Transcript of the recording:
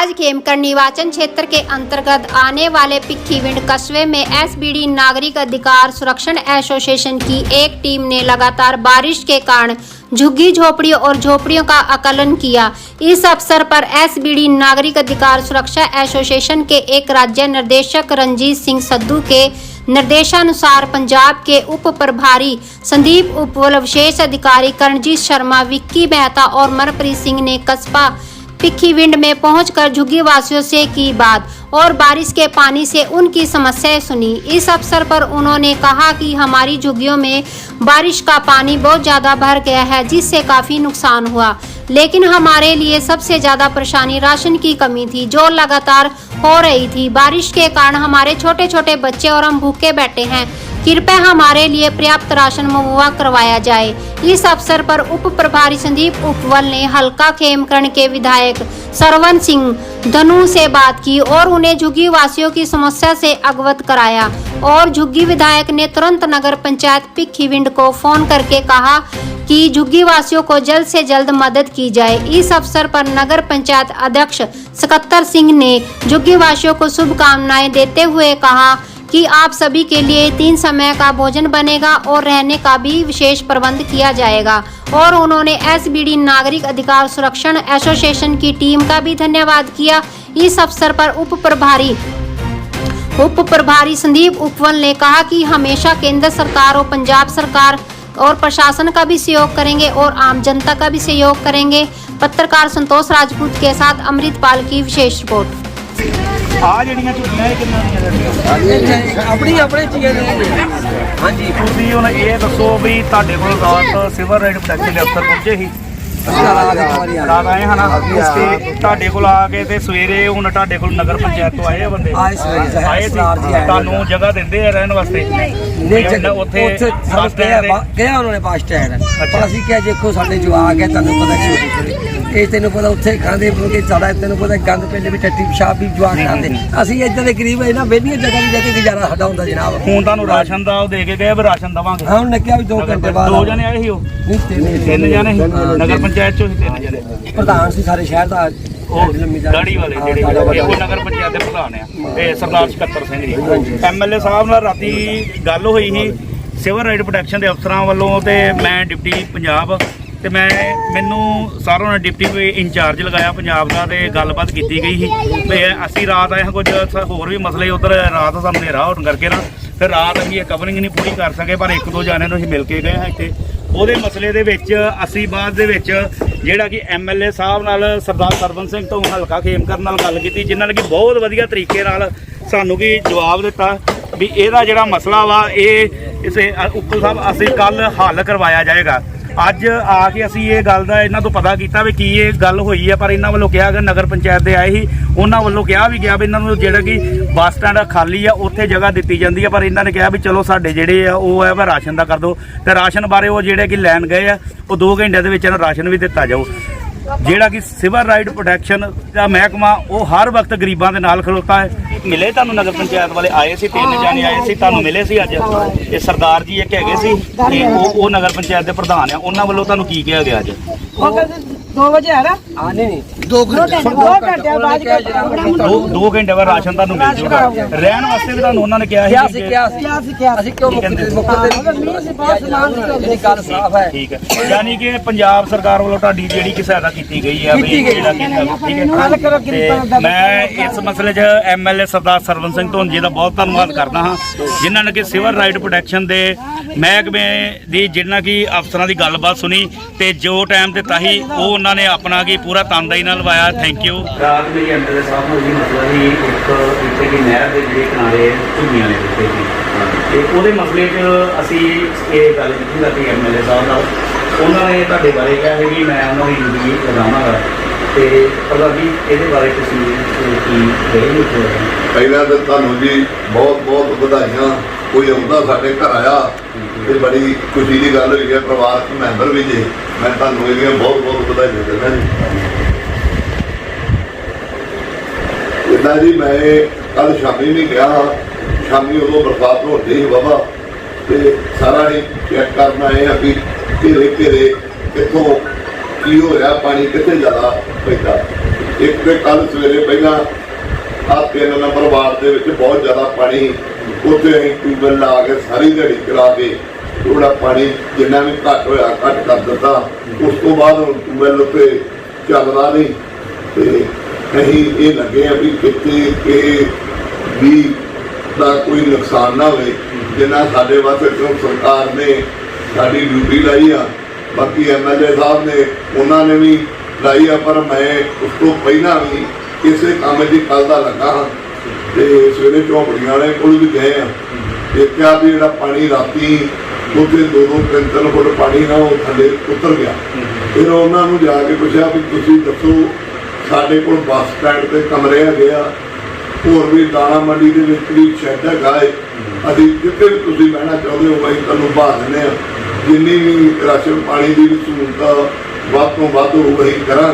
आज खेमकर निर्वाचन क्षेत्र के अंतर्गत आने वाले पिक्खीविंड कस्बे में एसबीडी नागरिक अधिकार सुरक्षण एसोसिएशन की एक टीम ने लगातार बारिश के कारण झुग्गी झोपड़ियों और झोपड़ियों का आकलन किया। इस अवसर पर एसबीडी नागरिक अधिकार सुरक्षा एसोसिएशन के एक राज्य निर्देशक रंजीत सिंह सद्दू के निर्देशानुसार पंजाब के उप प्रभारी संदीप उपवल विशेष अधिकारी करणजीत शर्मा, विक्की मेहता और मनप्रीत सिंह ने कस्बा पिक्खीविंड में पहुंचकर झुग्गी वासियों से की बात और बारिश के पानी से उनकी समस्याएँ सुनी। इस अवसर पर उन्होंने कहा कि हमारी झुग्गियों में बारिश का पानी बहुत ज़्यादा भर गया है, जिससे काफ़ी नुकसान हुआ। लेकिन हमारे लिए सबसे ज़्यादा परेशानी राशन की कमी थी, जो लगातार हो रही थी। बारिश के कारण हमारे छोटे छोटे बच्चे और हम भूखे बैठे हैं। कृपया हमारे लिए पर्याप्त राशन मुहैया करवाया जाए। इस अवसर पर उप प्रभारी संदीप उपवल ने हल्का खेमकरण के विधायक सरवन सिंह धनु से बात की और उन्हें झुग्गी वासियों की समस्या से अवगत कराया और झुग्गी विधायक ने तुरंत नगर पंचायत पिखीविंड को फ़ोन करके कहा कि झुग्गी वासियों को जल्द से जल्द मदद की जाए। इस अवसर पर नगर पंचायत अध्यक्ष सकत्तर सिंह ने झुग्गी वासियों को शुभकामनाएँ देते हुए कहा कि आप सभी के लिए तीन समय का भोजन बनेगा और रहने का भी विशेष प्रबंध किया जाएगा। और उन्होंने एसबीडी नागरिक अधिकार सुरक्षण एसोसिएशन की टीम का भी धन्यवाद किया। इस अवसर पर उप प्रभारी उप प्रभारी संदीप उपवल ने कहा कि हमेशा केंद्र सरकार और पंजाब सरकार और प्रशासन का भी सहयोग करेंगे और आम जनता का भी सहयोग करेंगे। पत्रकार संतोष राजपूत के साथ अमृतपाल की विशेष रिपोर्ट। ਆ ਜਿਹੜੀਆਂ ਝੁੱਗੀਆਂ ਇਹ ਕਿੰਨਾਂ ਦੀਆਂ ਨੇ ਆਪਣੀ ਆਪਣੇ ਚੀਜ਼ਾਂ ਨੇ ਹਾਂਜੀ ਤੁਸੀਂ ਹੁਣ ਇਹ ਦੱਸੋ ਵੀ ਤੁਹਾਡੇ ਕੋਲ ਰਾਤ ਸਿਵਲ ਰਾਈਟ ਪ੍ਰੋਟੈਕਸ਼ਨ ਦੇ ਅਫਸਰ ਪਹੁੰਚੇ ਸੀ? ਰਾਤ ਆਏ ਹਨਾ ਤੇ ਤੁਹਾਡੇ ਕੋਲ ਆ ਕੇ ਤੇ ਸਵੇਰੇ ਹੁਣ ਤੁਹਾਡੇ ਕੋਲ ਨਗਰ ਪੰਚਾਇਤ ਤੋਂ ਆਏ ਆ ਬੰਦੇ? ਆਏ ਸਵੇਰੇ ਸਾਹਿਬ ਆਏ ਸੀ। ਸਰਦਾਰ ਜੀ ਆਏ ਤੁਹਾਨੂੰ ਜਗ੍ਹਾ ਦਿੰਦੇ ਆ ਰਹਿਣ ਵਾਸਤੇ? ਨਹੀਂ ਉੱਥੇ ਉੱਥੇ ਉੱਥੇ ਬੱਸ ਸਾਨੂੰ ਸਟੈਂਡ ਕਿਹਾ ਤੇ ਕਿਹਾ ਉਹਨਾਂ ਨੇ ਬੱਸ ਸਟੈਂਡ। ਪਰ ਅਸੀਂ ਕਿਹਾ ਦੇਖੋ ਸਾਡੇ ਜਵਾਕ ਹੈ ਤੁਹਾਨੂੰ ਪਤਾ ਕੀ ਇਹ ਤੈਨੂੰ ਪਤਾ ਉੱਥੇ ਖਾਂਦੇ ਕਿ ਸਾਡਾ ਤੈਨੂੰ ਪਤਾ ਗੰਦ ਪਿੰਡ ਵੀ ਟੱਟੀ ਪਿਸ਼ਾਬ ਵੀ ਜਵਾਕ ਖਾਂਦੇ ਅਸੀਂ ਇੱਦਾਂ ਦੇ ਗਰੀਬ ਇਹਨਾਂ ਬੇਨੀਆਂ ਜਗ੍ਹਾ ਵੀ ਜਾ ਕੇ ਗੁਜ਼ਾਰਾ ਸਾਡਾ ਹੁੰਦਾ ਜਨਾਬ। ਹੁਣ ਤੁਹਾਨੂੰ ਰਾਸ਼ਨ ਦਾ ਉਹ ਦੇ ਕੇ ਗਏ ਵੀ ਰਾਸ਼ਨ ਦਵਾਂਗੇ। ਹਾਂ ਉਹਨੇ ਕਿਹਾ ਵੀ 2 ਘੰਟੇ ਬਾਅਦ ਦੋ ਜਣੇ ਆਏ ਸੀ ਉਹ? ਨਹੀਂ ਤਿੰਨ ਜਣੇ। ਸੀ? ਨਗਰ ਪੰਚਾਇਤ ਚੋਂ ਤਿੰਨ ਜਣੇ। ਪ੍ਰਧਾਨ ਸੀ ਸਾਰੇ ਸ਼ਹਿਰ ਦਾ। ਉਹ ਦਾੜੀ ਵਾਲੇ ਜਿਹੜੇ ਉਹ ਨਗਰ ਪੰਚਾਇਤ ਦੇ ਪ੍ਰਧਾਨ ਆ। ਇਹ ਸਰਦਾਰ ਸਕੱਤਰ ਸਿੰਘ ਜੀ। ਐਮਐਲਏ ਸਾਹਿਬ ਨਾਲ ਰਾਤੀ ਗੱਲ ਹੋਈ ਸੀ। ਸਿਵਲ ਰਾਈਟ ਪ੍ਰੋਟੈਕਸ਼ਨ ਦੇ ਅਫਸਰਾਂ ਵੱਲੋਂ ਤੇ ਮੈਂ ਡਿਪਟੀ ਪੰਜਾਬ ਤੇ ਮੈਂ ਮੈਨੂੰ ਸਾਰਿਆਂ ਨੇ ਡਿਪਟੀ ਇੰਚਾਰਜ ਲਗਾਇਆ, ਪੰਜਾਬ ਦਾ ਤੇ ਗੱਲਬਾਤ ਕੀਤੀ ਗਈ ਸੀ। ਤੇ ਅਸੀਂ ਰਾਤ ਆਏ ਹਾਂ, ਕੁਝ ਸ- ਹੋਰ ਵੀ ਮਸਲੇ ਉਧਰ ਰਾਤ ਸਾਨੂੰ ਹਨੇਰਾ ਹੋਣ ਕਰਕੇ ਨਾ, ਫਿਰ ਰਾਤ ਅਸੀਂ ਇਹ ਕਵਰਿੰਗ ਨਹੀਂ ਪੂਰੀ ਕਰ ਸਕੇ, ਪਰ ਇੱਕ ਦੋ ਜਾਣਿਆਂ ਨੂੰ ਅਸੀਂ ਮਿਲ ਕੇ ਗਏ ਹਾਂ ਇੱਥੇ। ਉਹਦੇ ਮਸਲੇ ਦੇ ਵਿੱਚ, ਅਸੀਂ ਬਾਅਦ ਦੇ ਵਿੱਚ ਜਿਹੜਾ ਕਿ ਐਮਐਲਏ ਸਾਹਿਬ ਨਾਲ ਸਰਦਾਰ ਸਰਵਨ ਸਿੰਘ ਤੋਂ ਹਲਕਾ ਖੇਮ ਕਰਨ ਨਾਲ ਗੱਲ ਕੀਤੀ, ਜਿਨ੍ਹਾਂ ਨੇ ਕਿ ਬਹੁਤ ਵਧੀਆ ਤਰੀਕੇ ਨਾਲ ਸਾਨੂੰ ਕੀ ਜਵਾਬ ਦਿੱਤਾ ਵੀ ਇਹਦਾ ਜਿਹੜਾ ਮਸਲਾ ਵਾ, ਇਹ ਇਸੇ ਅ- ਸਾਹਿਬ, ਅਸੀਂ ਕੱਲ ਹੱਲ ਕਰਵਾਇਆ ਜਾਏਗਾ। ਅੱਜ ਆ ਕੇ ਅਸੀਂ ਇਹ ਗੱਲ ਦਾ ਇਹਨਾਂ ਤੋਂ ਪਤਾ ਕੀਤਾ ਵੀ ਕੀ ਇਹ ਗੱਲ ਹੋਈ ਹੈ ਪਰ ਇਹਨਾਂ ਵੱਲੋਂ ਕਿਹਾ ਗਿਆ, ਨਗਰ ਪੰਚਾਇਤ ਦੇ ਆਏ ਸੀ, ਉਹਨਾਂ ਵੱਲੋਂ ਕਿਹਾ ਵੀ ਗਿਆ ਵੀ ਇਹਨਾਂ ਨੂੰ ਜਿਹੜਾ ਕਿ ਬੱਸ ਸਟੈਂਡ ਖਾਲੀ ਆ, ਉੱਥੇ ਜਗ੍ਹਾ ਦਿੱਤੀ ਜਾਂਦੀ ਆ, ਪਰ ਇਹਨਾਂ ਨੇ ਕਿਹਾ ਵੀ ਚਲੋ ਸਾਡੇ ਜਿਹੜੇ ਆ, ਉਹ ਹੈ ਵਾ ਰਾਸ਼ਨ ਦਾ ਕਰ ਦਿਓ ਤੇ ਰਾਸ਼ਨ ਬਾਰੇ ਉਹ ਜਿਹੜੇ ਕਿ ਲੈਣ ਗਏ ਆ, ਉਹ 2 ਘੰਟਿਆਂ ਦੇ ਵਿੱਚ ਇਹਨਾਂ ਨੂੰ ਰਾਸ਼ਨ ਵੀ ਦਿੱਤਾ ਜਾਊ। ਜਿਹੜਾ ਕਿ ਸਿਵਲ ਰਾਈਟ ਪ੍ਰੋਟੈਕਸ਼ਨ ਦਾ ਮਹਿਕਮਾ ਉਹ ਹਰ ਵਕਤ ਗਰੀਬਾਂ ਦੇ ਨਾਲ ਖਲੋਤਾ ਹੈ। ਮਿਲੇ ਤੁਹਾਨੂੰ ਨਗਰ ਪੰਚਾਇਤ ਵਾਲੇ? ਆਏ ਸੀ ਤਿੰਨ ਜਾਣੇ ਆਏ ਸੀ ਤੁਹਾਨੂੰ ਮਿਲੇ ਸੀ ਅੱਜ? ਇਹ ਸਰਦਾਰ ਜੀ ਇੱਕ ਹੈਗੇ ਸੀ ਤੇ ਉਹ ਉਹ ਨਗਰ ਪੰਚਾਇਤ ਦੇ ਪ੍ਰਧਾਨ ਆ। ਉਹਨਾਂ ਵੱਲੋਂ ਤੁਹਾਨੂੰ ਕੀ ਕਿਹਾ ਗਿਆ ਅੱਜ? 2 ਵਜੇ ਆ ਨਾ? ਆ ਨਹੀਂ। ਨਹੀਂ ਦੋ ਘੰਟੇ ਦੋ ਘੰਟੇ ਬਾਅਦ ਦੋ ਦੋ ਘੰਟੇ ਬਾਅਦ ਰਾਸ਼ਨ ਤੁਹਾਨੂੰ ਮਿਲ ਜੂਗਾ। ਰਹਿਣ ਵਾਸਤੇ ਵੀ ਤੁਹਾਨੂੰ ਉਹਨਾਂ ਨੇ ਕਿਹਾ ਕਿਹਾ ਸੀ ਸੀ ਕਿ- ਕਿਹਾ ਸੀ। ਕਿਹਾ ਸੀ ਕਿਹਾ ਅਸੀਂ ਕਿਉਂ ਮੁੱਕਦੇ ਮੁੱਕਦੇ ਅਸੀਂ ਬਹੁਤ ਸਮਾਨ ਇਹਦੀ ਗੱਲ ਸਾਫ਼ ਹੈ। ਠੀਕ ਹੈ। ਯਾਨੀ ਕਿ ਪੰਜਾਬ ਸਰਕਾਰ ਵੱਲੋਂ ਤੁਹਾਡੀ ਜਿਹੜੀ ਕਿ ਸਹਾਇਤਾ ਕੀਤੀ ਗਈ ਹੈ ਵੀ ਕੀਤੀ ਗਈ। ਜਿਹੜਾ ਕਿ ਠੀਕ ਹੈ। ਹੱਲ ਕਰੋ ਗਰੀਬਾਂ ਦਾ ਤੇ ਮੈਂ ਇਸ ਮਸਲੇ 'ਚ ਐਮਐਲਏ ਸਰਦਾਰ ਸਰਵਨ ਸਿੰਘ ਧੋਨ ਜੀ ਦਾ ਬਹੁਤ ਧੰਨਵਾਦ ਕਰਦਾ ਹਾਂ। ਜਿਨ੍ਹਾਂ ਨੇ ਕਿ ਸਿਵਲ ਰਾਈਟ ਪ੍ਰੋਟੈਕਸ਼ਨ ਦੇ ਮਹਿਕਮੇ ਦੀ ਜਿਨ੍ਹਾਂ ਕੀ ਅਫਸਰਾਂ ਦੀ ਗੱਲਬਾਤ ਸੁਣੀ ਤੇ ਜੋ ਟਾਈਮ ਦਿੱਤਾ ਸੀ ਉਹ ਉਹਨਾਂ ਨੇ ਆਪਣਾ ਕੀ ਪੂਰਾ ਤਨਦੇਹੀ ਨਾਲ ਲਵਾਇਆ। ਥੈਂਕ ਯੂ ਰਾਤ ਮੇਰੀ ਐਮਐਲਏ ਸਾਹਿਬ ਨੂੰ ਜੀ ਇੱਕ ਇੱਥੇ ਕੀ ਨਹਿਰ ਦੇ ਜਿਹੜੇ ਕਿਨਾਰੇ ਝੁੱਗੀਆਂ ਨੇ ਦਿੱਤੇ ਸੀ। ਤੇ ਉਹਦੇ ਮਸਲੇ 'ਚ ਅਸੀਂ ਇਹ ਗੱਲ ਕੀਤੀ ਸੀ ਐਮਐਲਏ ਸਾਹਿਬ ਨਾਲ। ਉਹਨਾਂ ਨੇ ਤੁਹਾਡੇ ਬਾਰੇ ਕਿਹਾ ਹੈ ਕਿ ਮੈਂ ਉਹਨਾਂ ਦੀ ਜ਼ਿੰਦਗੀ ਲਗਾਵਾਂਗਾ। ਤੇ ਪ੍ਰਧਾਨ ਜੀ ਇਹਦੇ ਬਾਰੇ ਤੁਸੀਂ ਕੀ ਗਏ ਹੋ ਪਹਿਲਾਂ ਤਾਂ ਤੁਹਾਨੂੰ ਜੀ ਬਹੁਤ ਬਹੁਤ ਵਧਾਈਆਂ। ਕੋਈ ਆਉਂਦਾ ਸਾਡੇ ਘਰ ਆਇਆ ਤੇ ਬੜੀ ਖੁਸ਼ੀ ਦੀ ਗੱਲ ਹੋਈ ਹੈ, ਪਰਿਵਾਰਕ ਮੈਂਬਰ ਵੀ ਜੇ। ਮੈਂ ਤੁਹਾਨੂੰ ਇਹਦੀਆਂ ਬਹੁਤ ਬਹੁਤ ਵਧਾਈਆਂ ਦਿੰਦਾ ਜੀ। ਇਦਾਂ ਜੀ ਮੈਂ ਕੱਲ ਸ਼ਾਮੀ ਵੀ ਗਿਆ, ਸ਼ਾਮੀ ਉਦੋਂ ਬਰਸਾਤ ਹੋਣੀ ਸੀ ਬਾਬਾ ਤੇ ਸਾਰਾ ਹੀ ਚੈੱਕ ਕਰਨਾ ਆਏ ਆ ਵੀ ਘੇਰੇ ਘੇਰੇ ਕਿੱਥੋਂ ਕੀ ਹੋ ਰਿਹਾ, ਪਾਣੀ ਕਿੱਥੇ ਜ਼ਿਆਦਾ ਪੈਂਦਾ। ਇੱਕ ਤੇ ਕੱਲ ਸਵੇਰੇ ਪਹਿਲਾਂ ਆ ਤਿੰਨ ਨੰਬਰ ਵਾਰਡ ਦੇ ਵਿੱਚ ਬਹੁਤ ਜ਼ਿਆਦਾ ਪਾਣੀ ਉੱਥੇ ਅਸੀਂ ਟਿਊਬਲ ਲਾ ਕੇ, ਸਾਰੀ ਦਿਹਾੜੀ ਚਲਾ ਕੇ ਥੋੜਾ ਪਾਣੀ ਜਿੰਨਾ ਵੀ ਘੱਟ ਹੋਇਆ, ਘੱਟ ਕਰ ਦਿੱਤਾ। ਉਸ ਤੋਂ ਬਾਅਦ ਹੁਣ ਟਿਊਬਲ ਉੱਤੇ ਚੱਲਦਾ ਨਹੀਂ ਤੇ ਅਸੀਂ ਇਹ ਲੱਗੇ ਆ ਵੀ ਕਿਤੇ ਕਿ ਵੀ ਦਾ ਕੋਈ ਨੁਕਸਾਨ ਨਾ ਹੋਵੇ। ਜਿੰਨਾ ਸਾਡੇ ਵਾਸਤੇ ਕਿਉਂ ਸਰਕਾਰ ਨੇ ਸਾਡੀ ਡਿਊਟੀ ਲਾਈ ਆ, ਬਾਕੀ ਐਮਐਲਏ ਸਾਹਿਬ ਨੇ, ਉਹਨਾਂ ਨੇ ਵੀ ਲਾਈ ਆ, ਪਰ ਮੈਂ ਉਸ ਤੋਂ ਪਹਿਲਾਂ ਵੀ ਕਿਸੇ ਕੰਮ ਦੀ ਕੱਲ ਦਾ ਲੱਗਾ ਹਾਂ। ਤੇ ਸਵੇਰੇ ਝੋਪੜੀਆਂ ਵਾਲੇ ਕੋਲ ਵੀ ਗਏ ਆ। ਦੇਖਿਆ ਵੀ ਜਿਹੜਾ ਪਾਣੀ ਰਾਤੀ ਉੱਥੇ ਦੋ ਦੋ ਤਿੰਨ ਤਿੰਨ ਫੁੱਟ ਪਾਣੀ ਨਾ ਉਹ ਥੱਲੇ ਉਤਰ ਗਿਆ। ਫਿਰ ਉਹਨਾਂ ਨੂੰ ਜਾ ਕੇ ਪੁੱਛਿਆ ਵੀ ਤੁਸੀਂ ਦੱਸੋ ਸਾਡੇ ਕੋਲ ਬੱਸ ਸਟੈਂਡ ਤੇ ਕਮਰੇ ਹੈਗੇ ਆ, ਹੋਰ ਵੀ ਦਾਣਾ ਮੰਡੀ ਦੇ ਵਿੱਚ ਵੀ ਸ਼ੈੱਡ ਹੈਗਾ ਏ। ਅਸੀਂ ਜਿੱਥੇ ਵੀ ਤੁਸੀਂ ਬਹਿਣਾ ਚਾਹੁੰਦੇ ਹੋ ਅਸੀਂ ਤੁਹਾਨੂੰ ਬਾਹਰ ਦਿੰਦੇ ਆ। ਜਿੰਨੀ ਵੀ ਰਾਸ਼ਨ ਪਾਣੀ ਦੀ ਵੀ ਸਹੂਲਤ ਵੱਧ ਤੋਂ ਵੱਧ ਉਹ ਅਸੀਂ ਕਰਾਂਗੇ।